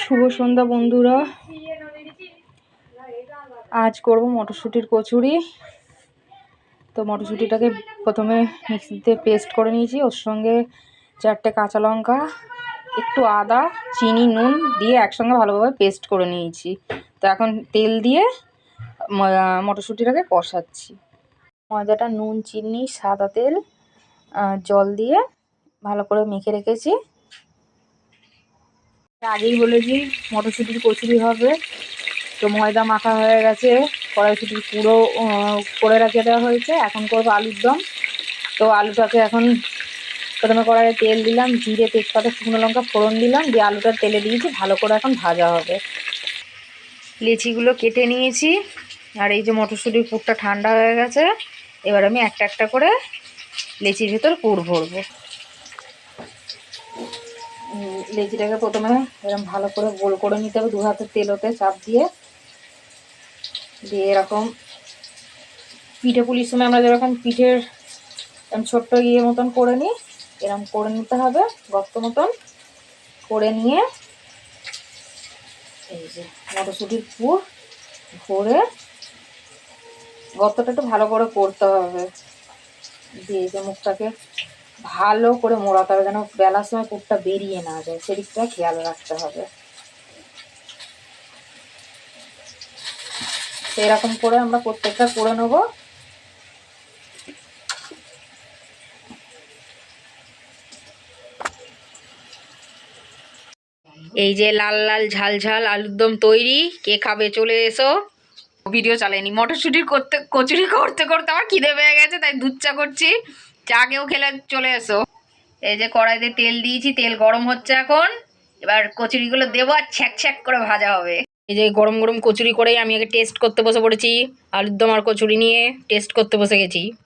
শুভ সন্ধ্যা বন্ধুরা। আজ করব মটরশুঁটির কচুরি। তো মটরশুঁটিটাকে প্রথমে মিক্সিতে পেস্ট করে নিয়েছি। ওর সঙ্গে চারটে কাঁচা লঙ্কা, একটু আদা, চিনি, নুন দিয়ে একসঙ্গে ভালোভাবে পেস্ট করে নিয়েছি। তো এখন তেল দিয়ে মটরশুঁটিটাকে কষাচ্ছি। ময়দাটা নুন, চিনি, সাদা তেল জল দিয়ে ভালো করে মেখে রেখেছি। আগেই বলেছি মটরশুঁটির কচুরি হবে। তো ময়দা মাখা হয়ে গেছে, কড়াইশুঁটির পুরো করে রেখে দেওয়া হয়েছে। এখন করব আলুর দম। তো আলুটাকে এখন প্রথমে কড়াইয়ে তেল দিলাম, জিরে, তেজপাতা, শুকনো লঙ্কা, ফোড়ন দিলাম, দিয়ে আলুটা তেলে দিয়েছি, ভালো করে এখন ভাজা হবে। লিচিগুলো কেটে নিয়েছি, আর এই যে মটরশুঁটির পুরটা ঠান্ডা হয়ে গেছে, এবার আমি একটা একটা করে লেচির ভেতর পুর ভরবো। লেচিটাকে প্রথমে এরকম ভালো করে গোল করে নিতে হবে, দু হাতের তেলোতে চাপ দিয়ে। দিয়ে এরকম পিঠে পুলির সময় আমরা যেরকম পিঠের এরকম ছোট্ট ইয়ে মতন করে নিই এরকম করে নিতে হবে, গর্ত মতন করে নিয়ে। এই যে মটরশুঁটির পুর ভরে গর্তটা একটু ভালো করে করতে হবে। দিয়ে যে মুখটাকে ভালো করে মোড়াতে হবে যেন বেলার সময় পুরটা বেরিয়ে না যায়। সেদিকটা খেয়াল রাখতে হবে। এরকম করে আমরা প্রত্যেকটা করে নেব। এই যে লাল লাল ঝাল ঝাল আলুর দম তৈরি, কে খাবে চলে এসো। ভিডিও চালাইনি, মটরশুঁটি করতে, কচুরি করতে করতে আমার খিদে পেয়ে গেছে, তাই দুধ চা করছি। চা কেউ খেলে চলে এসো। এই যে কড়াইতে তেল দিয়েছি, তেল গরম হচ্ছে এখন। এবার কচুরিগুলো দেবো আর ছ্যাক ছ্যাক করে ভাজা হবে। এই যে গরম গরম কচুরি করেই আমি আগে টেস্ট করতে বসে পড়েছি, আলুর দম আর কচুরি নিয়ে টেস্ট করতে বসে গেছি।